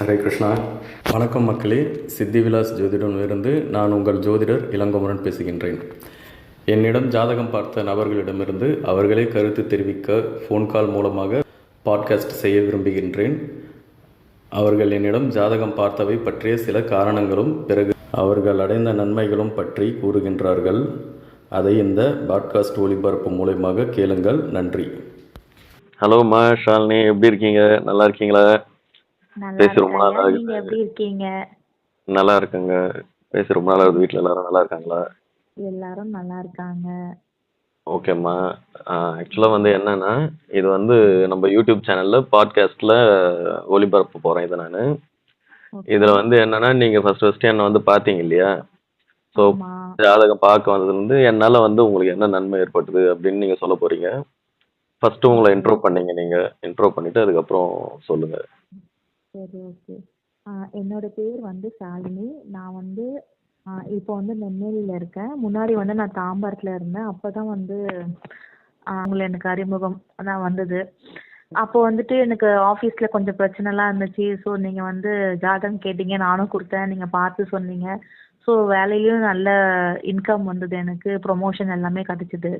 ஹரே கிருஷ்ணா. வணக்கம் மக்களே. சித்தி விலாஸ் ஜோதிடமிருந்து நான் உங்கள் ஜோதிடர் இளங்கோமரன் பேசுகின்றேன். என்னிடம் ஜாதகம் பார்த்த நபர்களிடமிருந்து அவர்களே கருத்து தெரிவிக்க ஃபோன் கால் மூலமாக பாட்காஸ்ட் செய்ய விரும்புகின்றேன். அவர்கள் என்னிடம் ஜாதகம் பார்த்தவை பற்றிய சில காரணங்களும் பிறகு அவர்கள் அடைந்த நன்மைகளும் பற்றி கூறுகின்றார்கள். அதை இந்த பாட்காஸ்ட் ஒளிபரப்பு மூலயமாக கேளுங்கள். நன்றி. ஹலோம்மா ஷாலினி எப்படி இருக்கீங்க? நல்லா இருக்கீங்களா? நல்லா பேசி ரொம்ப நாள் இருக்கேன் ஆகுது. நீங்க எப்படி இருக்கீங்க? நல்லா இருக்குங்க. பேசி ரொம்ப நாள் ஆகுது வீட்டில் எல்லாரும் நல்லா இருக்காங்களா? எல்லாரும் நல்லா இருக்காங்க. ஓகேம்மா. ஆக்சுவலாக வந்து என்னன்னா இது வந்து நம்ம யூடியூப் சேனலில் பாட்காஸ்ட்டில் ஒளிபரப்ப போகிறேன் இதை நான். இதில் வந்து என்னன்னா நீங்கள் ஃபர்ஸ்ட் ஃபர்ஸ்ட் என்னை வந்து பார்த்தீங்க இல்லையா? ஸோ ஆமா. ஜாதகம் பார்க்க வந்ததுலேருந்து என்னால் வந்து உங்களுக்கு என்ன நன்மை ஏற்பட்டது அப்படின்னு நீங்கள் சொல்ல போகிறீங்க ஃபஸ்ட்டு உங்களை இன்ட்ரோ பண்ணீங்க நீங்கள் இன்ட்ரோ பண்ணிவிட்டு அதுக்கப்புறம் சொல்லுங்கள் சரி ஓகே என்னோட பேர் வந்து ஷாலினி நான் வந்து இப்போ வந்து நெம்மேலியில் இருக்கேன். முன்னாடி வந்து நான் தாம்பரத்தில் இருந்தேன். அப்போ தான் வந்து உங்களை எனக்கு அறிமுகம் தான் வந்தது. அப்போ வந்துட்டு எனக்கு ஆஃபீஸில் கொஞ்சம் பிரச்சனைலாம் இருந்துச்சு. ஸோ நீங்கள் வந்து ஜாதகம் கேட்டீங்க நானும் கொடுத்தேன். நீங்கள் பார்த்து சொன்னீங்க. ஸோ வேலையிலையும் நல்ல இன்கம் வந்தது எனக்கு. ப்ரொமோஷன் எல்லாமே கிடைச்சிது.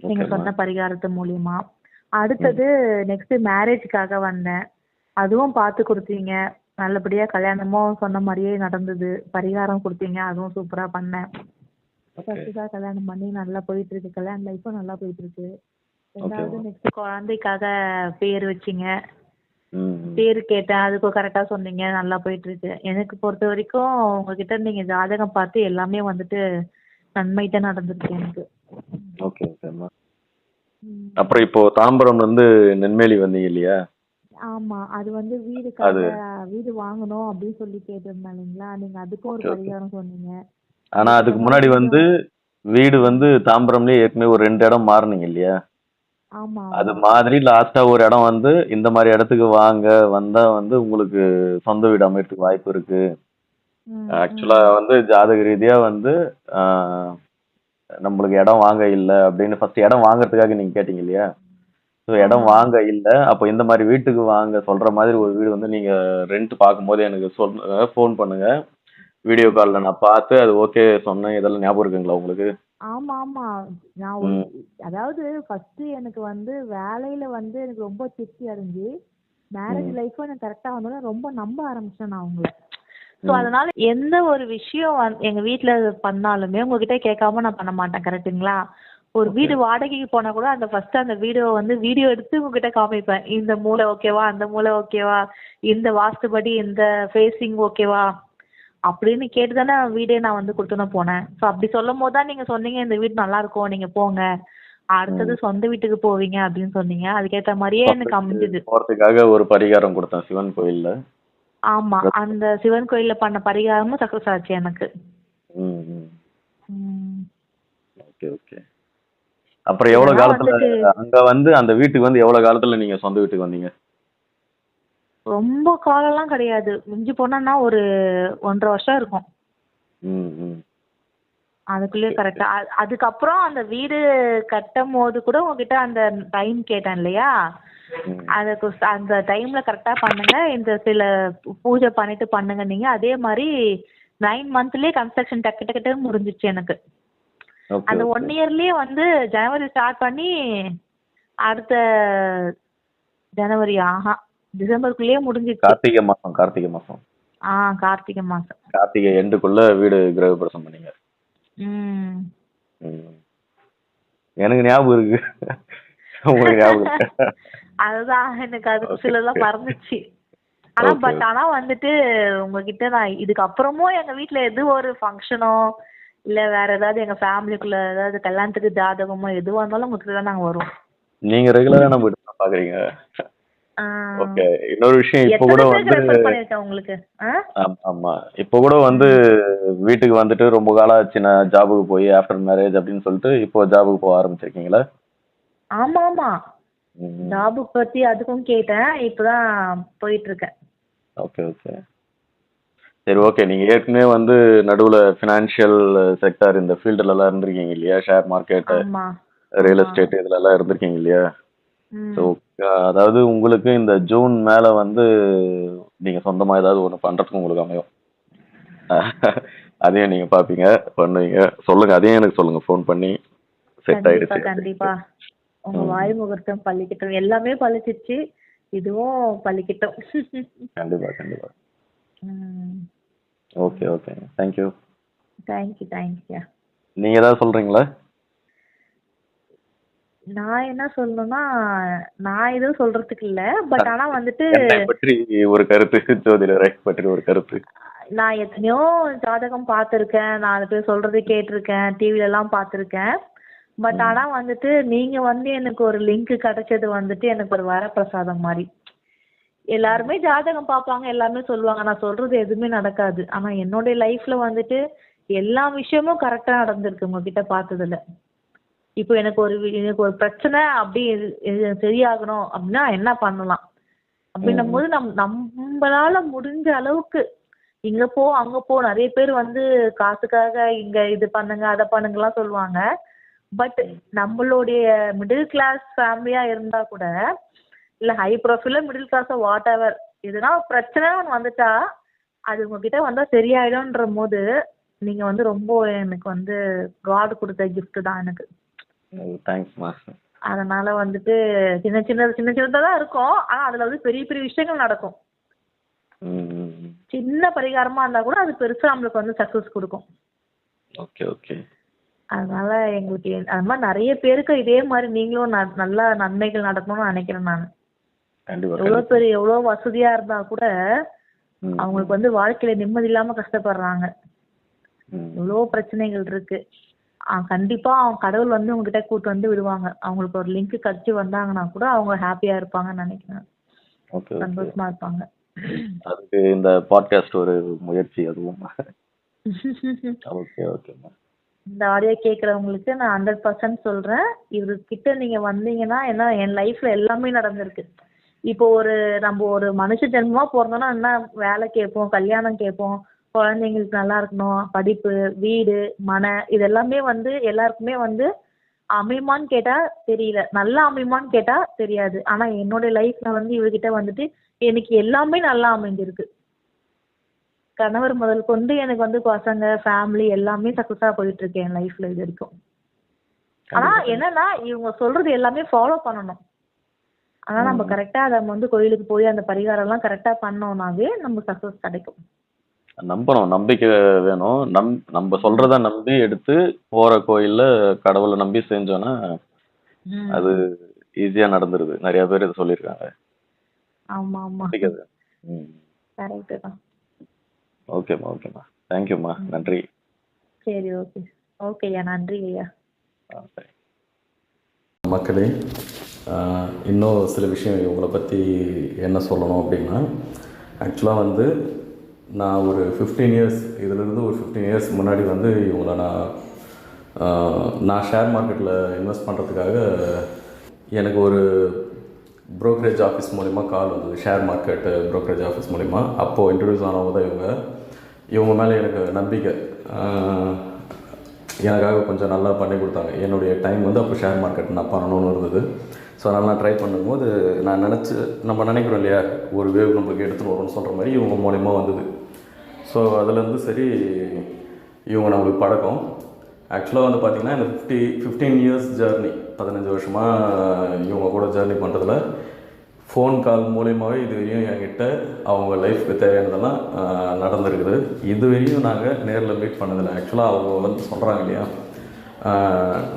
நீங்க ஓகேம்மா. சொன்ன பரிகாரத்து மூலியமா. அடுத்தது நெக்ஸ்ட் மேரேஜ்க்காக வந்தேன். அதுவும் பார்த்து கொடுத்தீங்க. நல்லபடியா கல்யாணமும் சொன்ன மாதிரியே நடந்தது. பரிகாரம் கொடுத்தீங்க. அதுவும் சூப்பரா பண்ணேன். ஃபர்ஸ்ட்டுக்காக கல்யாணம் பண்ணி நல்லா போயிட்டு இருக்கு கல்யாண லைஃப்பும் நல்லா போயிட்டு இருக்கு ரெண்டாவது. நெக்ஸ்ட் குழந்தைக்காக பேர் வச்சீங்க. பேர் கேட்டேன் அதுக்கும் கரெக்டா சொன்னீங்க. நல்லா போயிட்டு இருக்கு எனக்கு பொறுத்த வரைக்கும் உங்ககிட்ட நீங்க ஜாதகம் பார்த்து எல்லாமே வந்துட்டு நன்மை தான் நடந்திருக்கு எனக்கு. ஓகே ஓகேம்மா. அப்புறம் இப்போ தாம்பரம் வந்து நென்மேலி வந்தீங்க இல்லையா? ஆமா அது வந்து வீடுக்காக வீடு வாங்கணும் அப்படின்னு சொல்லி கேட்டிருந்தேன் இல்லைங்களா? நீங்க அதுக்கும் ஒரு. பரிகாரம் சொன்னீங்க. ஆனா அதுக்கு முன்னாடி வந்து வீடு வந்து தாம்பரம்லயே ஏற்கனவே ஒரு ரெண்டு இடம் மாறுனீங்க இல்லையா? ஆமா அது மாதிரி லாஸ்டா ஒரு இடம் வந்து இந்த மாதிரி இடத்துக்கு வாங்க வந்தா வந்து உங்களுக்கு சொந்த வீடு அமையறதுக்கு வாய்ப்பு இருக்கு. ஆக்சுவலா வந்து ஜாதக ரீதியா வந்து நம்மளுக்கு இடம் வாங்க இல்ல அப்படின்னு ஃபர்ஸ்ட் இடம் வாங்குறதுக்காக நீங்க கேட்டீங்க இல்லையா? ஸோ இடம். வாங்க இல்ல. அப்போ இந்த மாதிரி வீட்டுக்கு வாங்க சொல்ற மாதிரி ஒரு வீடு வந்து நீங்க ரெண்ட் பார்க்கும்போது எனக்கு சொல்லுங்க ஃபோன் பண்ணுங்க. வீடியோ கால்ல நான் பார்த்து அது ஓகே சொன்னேன். இதெல்லாம் ஞாபகம் இருக்குங்களா உங்களுக்கு? ஆமா ஆமா. நான் அதாவது ஃபர்ஸ்ட் எனக்கு வந்து வேலையில வந்து எனக்கு ரொம்ப திருப்தி அடைஞ்சு மேரேஜ் ம். லைஃப்பும் எனக்கு கரெக்டா வந்தோட ரொம்ப நம்ப ஆரம்பிச்சேன் நான் ஸோ ம். அதனால எந்த ஒரு விஷயம் எங்க வீட்ல பண்ணாலுமே உங்ககிட்ட கேட்காம நான் பண்ண மாட்டேன். கரெக்ட்டுங்களா ஒரு. வீடு வாடகைக்கு போனா கூட அந்த ஃபர்ஸ்ட் அந்த வீடியோ வந்து வீடியோ எடுத்து உங்ககிட்ட காமிப்பேன். இந்த மூலை ஓகேவா அந்த மூலை ஓகேவா இந்த வாஸ்துபடி இந்த ஃபேஸிங் ஓகேவா அப்படின்னு கேட்டு தானே வீடே நான் வந்து கொடுத்துன்னு போனேன். ஸோ அப்படி சொல்லும் போது தான் நீங்க சொன்னீங்க இந்த வீடு நல்லா இருக்கும் நீங்க போங்க. அடுத்தது சொந்த வீட்டுக்கு போவீங்க அப்படின்னு சொன்னீங்க. அதுக்கேத்த மாதிரியே எனக்கு அமைஞ்சது. போறதுக்காக ஒரு பரிகாரம் கொடுத்தேன் சிவன் கோயில்ல. ஆமா அந்த சிவன் கோயில்ல பண்ண பரிகாரமும் சக்சஸ் ஆச்சு எனக்கு. ஓகே ஓகே அப்புறம் எவ்வளவு காலத்துல அங்க வந்து அந்த வீட்டுக்கு வந்து எவ்வளவு காலத்துல நீங்க சொந்த வீட்டுக்கு வந்தீங்க? ரொம்ப காலம்லாம் கிடையாது. மிஞ்சி போனோம்னா ஒரு ஒன்றரை வருஷம் இருக்கும். அதுக்குள்ளேயே கரெக்டா அதுக்கப்புறம் அந்த வீடு கட்டும் போது கூட உங்ககிட்ட அந்த டைம் கேட்டேன் இல்லையா. அதுக்கு அந்த டைம்ல கரெக்டா பண்ணுங்க. இந்த சில பூஜை பண்ணிட்டு பண்ணுங்க நீங்க. அதே மாதிரி நைன் மந்த்லயே கன்ஸ்ட்ரக்ஷன் டக்கு டக்கு முடிஞ்சிச்சு எனக்கு. அந்த. ஒன் இயர்லயே வந்து ஜனவரி ஸ்டார்ட் பண்ணி அடுத்த ஜனவரி ஆஹா டிசம்பருக்குள்ளேயே முடிஞ்சிச்சு கார்த்திகை மாசம் கார்த்திகை மாசம் ஆ கார்த்திகை மாசம் கார்த்திகை எண்டுக்குள்ள வீடு கிரகப்பிரசம் பண்ணீங்க. எனக்கு ஞாபகம் இருக்கு உங்களுக்கு ஞாபகம் இருக்கு அதுதான் எனக்கு அது. சிலதெல்லாம் மறந்துச்சு ஆனா. பட் ஆனா வந்துட்டு உங்ககிட்ட நான் இதுக்கு அப்புறமும் எங்க வீட்ல எது ஒரு ஃபங்க்ஷனோ இல்ல வேற ஏதாவது எங்க ஃபேமிலிக்குள்ள ஏதாவது கல்யாணத்துக்கு ஜாதகமோ எதுவா இருந்தாலும் உங்ககிட்ட தான் நாங்க வருவோம். நீங்க ரெகுலரா நம்ம வீட்டு பாக்குறீங்க. ஓகே இன்னொரு விஷயம் இப்போ கூட வந்து உங்களுக்கு? ஆமா, இப்போ கூட வந்து வீட்டுக்கு வந்துட்டு ரொம்ப காலம் ஆச்சு நான் ஜாபுக்கு போய் ஆஃப்டர் மேரேஜ் அப்படின்னு சொல்லிட்டு இப்போ ஜாபுக்கு போக ஆரம்பிச்சிருக்கீங்களா? ஆமா ஆமா. ம். ஜாபு பத்தி அதுக்கும் கேட்டேன் இப்பதான் போயிட்டு இருக்கேன். ஓகே ஓகே சரி ஓகே நீங்க ஏற்கனவே வந்து நடுவுல ஃபினான்ஷியல் செக்டார் இந்த ஃபீல்டுல எல்லாம் இருந்திருக்கீங்க இல்லையா? ஷேர் மார்க்கெட் ஆமா. ரியல். எஸ்டேட் இதுல எல்லாம் இருந்திருக்கீங்க இல்லையா. ஸோ அதாவது உங்களுக்கு இந்த ஜூன் மேல வந்து நீங்க சொந்தமா ஏதாவது ஒண்ணு பண்றதுக்கு உங்களுக்கு அமையும். அதையும் நீங்க பாப்பீங்க பண்ணுவீங்க. சொல்லுங்க அதையும் எனக்கு சொல்லுங்க. ஃபோன் பண்ணி செட் ஆயிடுச்சு கண்டிப்பா உங்க. வாய் முகூர்த்தம் பள்ளிக்கிட்டோம் எல்லாமே பழிச்சிருச்சு. இதுவும் பள்ளிக்கிட்டோம் கண்டிப்பா கண்டிப்பா. Okay okay thank you thank you thank you நீங்க ஏதாவது சொல்றீங்களா? நான் என்ன சொல்லணும்னா நான் எதுவும் சொல்றதுக்கு இல்ல. பட் ஆனா வந்துட்டு பற்றி ஒரு கருத்து ஜோதிடரை பற்றி ஒரு கருத்து. நான் எத்தனையோ ஜாதகம் பார்த்துருக்கேன். நாலு பேர் சொல்றது கேட்டிருக்கேன். டிவில எல்லாம் பார்த்துருக்கேன். பட் ஆனா வந்துட்டு நீங்க வந்து எனக்கு ஒரு லிங்க் கிடைச்சது வந்துட்டு எனக்கு ஒரு வரப்பிரசாதம் மாதிரி. எல்லாருமே ஜாதகம் பார்ப்பாங்க எல்லாமே சொல்லுவாங்க. நான் சொல்றது எதுவுமே நடக்காது. ஆனா என்னுடைய லைஃப்ல வந்துட்டு எல்லா விஷயமும் கரெக்டா நடந்திருக்கு உங்ககிட்ட பார்த்ததுல. இப்போ எனக்கு ஒரு எனக்கு ஒரு பிரச்சனை அப்படி இது- சரியாகணும் அப்படின்னா என்ன பண்ணலாம்? அப்படின்னும் போது நம் நம்மளால முடிஞ்ச அளவுக்கு இங்க போ அங்க போ. நிறைய பேர் வந்து காசுக்காக இங்க இது பண்ணுங்க அதை பண்ணுங்கலாம் சொல்லுவாங்க. பட் நம்மளுடைய மிடில் கிளாஸ் ஃபேமிலியா இருந்தா கூட இல்ல high profile middle class whatever எதுனா ஒரு பிரச்சனை ஒன்று வந்துட்டா அது உங்ககிட்ட வந்தா சரியாயிடும்ன்ற போது நீங்க வந்து ரொம்ப எனக்கு வந்து காட் கொடுத்த gift தான் எனக்கு. தேங்க்ஸ்மா அதனால வந்துட்டு சின்ன சின்ன சின்ன சின்னதா தான் இருக்கும். ஆனா அதுல வந்து பெரிய பெரிய விஷயங்கள் நடக்கும். சின்ன பரிகாரமா இருந்தா கூட அது பெருசா நம்மளுக்கு வந்து சக்சஸ் கொடுக்கும். Okay okay. அதனால எங்களுக்கு அது மாதிரி நிறைய பேருக்கு இதே மாதிரி நீங்களும் நல்ல நன்மைகள் நடக்கணும்னு நினைக்கிறேன் நான். எவ்வளவு. பெரிய எவ்வளவு வசதியா இருந்தா கூட அவங்களுக்கு வந்து வாழ்க்கையில நிம்மதி இல்லாம கஷ்டப்படுறாங்க. ம். எவ்வளோ பிரச்சனைகள் இருக்கு. கண்டிப்பா அவங்க கடவுள் வந்து உங்ககிட்ட கூட்டு வந்து விடுவாங்க. அவங்களுக்கு ஒரு லிங்க் கிடைச்சி வந்தாங்கன்னா கூட அவங்க ஹாப்பியா இருப்பாங்கன்னு நினைக்கிறேன். Okay okay. சந்தோஷமா இருப்பாங்க. அதுக்கு இந்த பாட்காஸ்ட் ஒரு முயற்சி அதுவும். ஓகே ஓகேம்மா இந்த ஆடியோ கேட்குறவங்களுக்கு நான் ஹண்ட்ரட் பர்சன்ட் சொல்கிறேன் இவர்கிட்ட நீங்கள் வந்தீங்கன்னா ஏன்னா என் லைஃப்பில் எல்லாமே நடந்திருக்கு. இப்போ ஒரு நம்ம ஒரு மனுஷ ஜென்மமாக பிறந்தோன்னா என்ன வேலை கேட்போம் கல்யாணம் கேட்போம் குழந்தைங்களுக்கு நல்லா இருக்கணும் படிப்பு வீடு மனை இது எல்லாமே வந்து எல்லாருக்குமே வந்து அமையுமான்னு கேட்டால் தெரியல. நல்லா அமையுமான்னு கேட்டால் தெரியாது. ஆனால் என்னுடைய லைஃப்பில் வந்து இவர்கிட்ட வந்துட்டு எனக்கு எல்லாமே நல்லா அமைஞ்சிருக்கு. கணவர் முதல் கொண்டு எனக்கு வந்து பசங்க ஃபேமிலி எல்லாமே சக்ஸஸாக போயிட்டு இருக்கு என் லைஃப்ல இது வரைக்கும். ஆனா என்னன்னா இவங்க சொல்றது எல்லாமே ஃபாலோ பண்ணணும். ஆனா நம்ம கரெக்டா அதை வந்து கோயிலுக்கு போய் அந்த பரிகாரம் எல்லாம் கரெக்டா பண்ணோம்னாவே நமக்கு சக்ஸஸ் கிடைக்கும். நம்பணும். நம்பிக்கை வேணும். நம் நம்ம சொல்றத நம்பி எடுத்து போற கோயில்ல கடவுளை நம்பி செஞ்சோன்னா ம். அது ஈஸியா நடந்துருது. நிறைய பேர் இது சொல்லியிருக்காங்க. ஆமா ஆமா. கரெக்ட் தான். ஓகேம்மா ஓகேம்மா. தேங்க்யூம்மா நன்றி. சரி ஓகே. ஓகே ஐயா. நன்றி ஐயா மக்களே இன்னும் சில விஷயம் இவங்களை பற்றி என்ன சொல்லணும் அப்படின்னா ஆக்சுவலாக வந்து நான் ஒரு ஃபிஃப்டீன் இயர்ஸ் இதிலிருந்து ஒரு ஃபிஃப்டீன் இயர்ஸ் முன்னாடி வந்து இவங்கள நான் நான் ஷேர் மார்க்கெட்டில் இன்வெஸ்ட் பண்ணுறதுக்காக எனக்கு ஒரு ப்ரோக்கரேஜ் ஆஃபீஸ் மூலிமா கால் வந்தது. ஷேர் மார்க்கெட்டு ப்ரோக்கரேஜ் ஆஃபீஸ் மூலிமா அப்போது இன்ட்ரடியூஸ் ஆனவங்க தான் இவங்க. இவங்க மேலே எனக்கு நம்பிக்கை. எனக்காக கொஞ்சம் நல்லா பண்ணி கொடுத்தாங்க. என்னுடைய டைம் வந்து அப்போ ஷேர் மார்க்கெட் நான் பண்ணணும்னு இருந்தது. ஸோ அதெல்லாம் ட்ரை பண்ணும்போது நான் நினச்சி நம்ம நினைக்கிறோம் இல்லையா ஒரு வேவ் நம்மளுக்கு எடுத்துகிட்டு வரும்னு சொல்கிற மாதிரி இவங்க மூலயமா வந்தது. ஸோ அதுலேருந்து சரி இவங்க நம்மளுக்கு பழக்கம். ஆக்சுவலாக வந்து பார்த்திங்கன்னா இந்த ஃபிஃப்டி ஃபிஃப்டீன் இயர்ஸ் ஜேர்னி பதினஞ்சு வருஷமாக இவங்க கூட ஜேர்னி பண்ணுறதுல ஃபோன் கால் மூலயமாவே இது வரையும் என்கிட்ட அவங்க லைஃப்க்கு தேவையானதெல்லாம் நடந்திருக்குது. இது வரையும் நாங்கள் நேரில் மீட் பண்ணதில்லை. ஆக்சுவலாக அவங்க வந்து சொல்கிறாங்க இல்லையா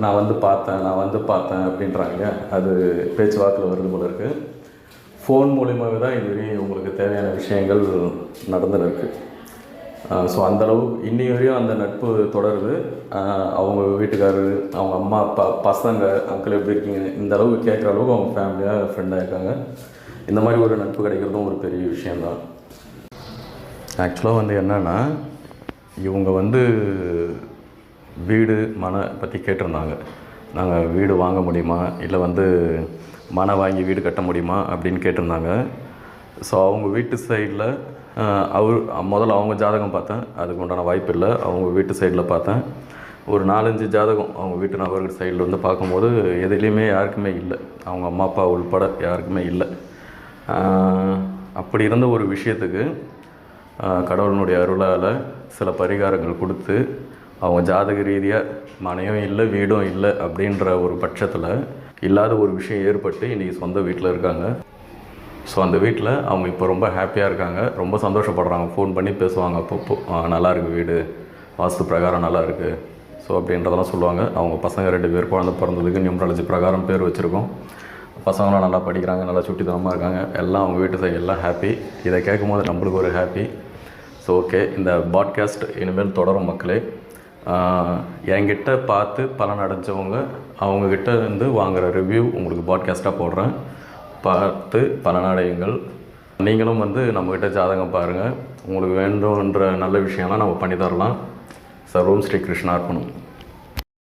நான் வந்து பார்த்தேன் நான் வந்து பார்த்தேன் அப்படின்றாங்க. அது பேச்சுவாக்கில் வருது போல இருக்குது ஃபோன் மூலிமாவே தான் இது வரையும் உங்களுக்கு தேவையான விஷயங்கள் நடந்துருக்கு இருக்குது ஸோ அந்தளவு இன்னி வரையும் அந்த நட்பு தொடருது. அவங்க வீட்டுக்காரரு அவங்க அம்மா அப்பா பசங்க அங்கிள் எப்படி இருக்கீங்க இந்த அளவு கேட்குற அளவுக்கு அவங்க ஃபேமிலியாக ஃப்ரெண்டாக இருக்காங்க இந்த மாதிரி ஒரு நட்பு கிடைக்கிறதும் ஒரு பெரிய விஷயந்தான் ஆக்சுவலாக வந்து என்னென்னா இவங்க வந்து வீடு மனை பற்றி கேட்டிருந்தாங்க. நாங்கள் வீடு வாங்க முடியுமா? இல்லை வந்து மனை வாங்கி வீடு கட்ட முடியுமா? அப்படின்னு கேட்டிருந்தாங்க. ஸோ அவங்க வீட்டு சைடில் அவர் முதல்ல அவங்க ஜாதகம் பார்த்தேன். அதுக்கு உண்டான வாய்ப்பு இல்லை. அவங்க வீட்டு சைடில் பார்த்தேன். ஒரு நாலஞ்சு ஜாதகம் அவங்க வீட்டு நபர்கள் சைடில் வந்து பார்க்கும்போது எதுலேயுமே யாருக்குமே இல்லை. அவங்க அம்மா அப்பா உள்பட யாருக்குமே இல்லை. அப்படி இருந்த ஒரு விஷயத்துக்கு கடவுளினுடைய அருளால் சில பரிகாரங்கள் கொடுத்து அவங்க ஜாதக ரீதியாக மனையும் இல்லை வீடும் இல்லை அப்படின்ற ஒரு பட்சத்தில் இல்லாத ஒரு விஷயம் ஏற்பட்டு இன்றைக்கி சொந்த வீட்டில் இருக்காங்க. ஸோ அந்த வீட்டில் அவங்க இப்போ ரொம்ப ஹாப்பியாக இருக்காங்க. ரொம்ப சந்தோஷப்படுறாங்க. ஃபோன் பண்ணி பேசுவாங்க. அப்பப்போ நல்லாயிருக்கு நல்லா வீடு. வாஸ்து பிரகாரம் நல்லாயிருக்கு ஸோ அப்படின்றதெல்லாம் சொல்லுவாங்க. அவங்க பசங்க ரெண்டு பேர் குழந்தை பிறந்ததுக்கு நியூமராலஜி பிரகாரம் பேர் வச்சுருக்கோம். பசங்களாம் நல்லா படிக்கிறாங்க. நல்லா சுட்டித்தனமாக இருக்காங்க. எல்லாம் அவங்க வீட்டு சைடு எல்லாம் ஹாப்பி இதை கேட்கும்போது நம்மளுக்கு ஒரு ஹாப்பி ஸோ ஓகே இந்த பாட்காஸ்ட் இனிமேல் தொடரும் மக்களே. என்கிட்ட பார்த்து பலன் அடைஞ்சவங்க அவங்கக்கிட்ட இருந்து வாங்குகிற ரிவ்யூ உங்களுக்கு பாட்காஸ்ட்டாக போடுறேன். பார்த்து பலனடையுங்கள் நீங்களும் வந்து நம்மக்கிட்ட ஜாதகம் பாருங்கள் உங்களுக்கு வேண்டும்ன்ற நல்ல விஷயம்லாம் நம்ம பண்ணி தரலாம். சர்வம் ஸ்ரீ கிருஷ்ணார்ப்பணம்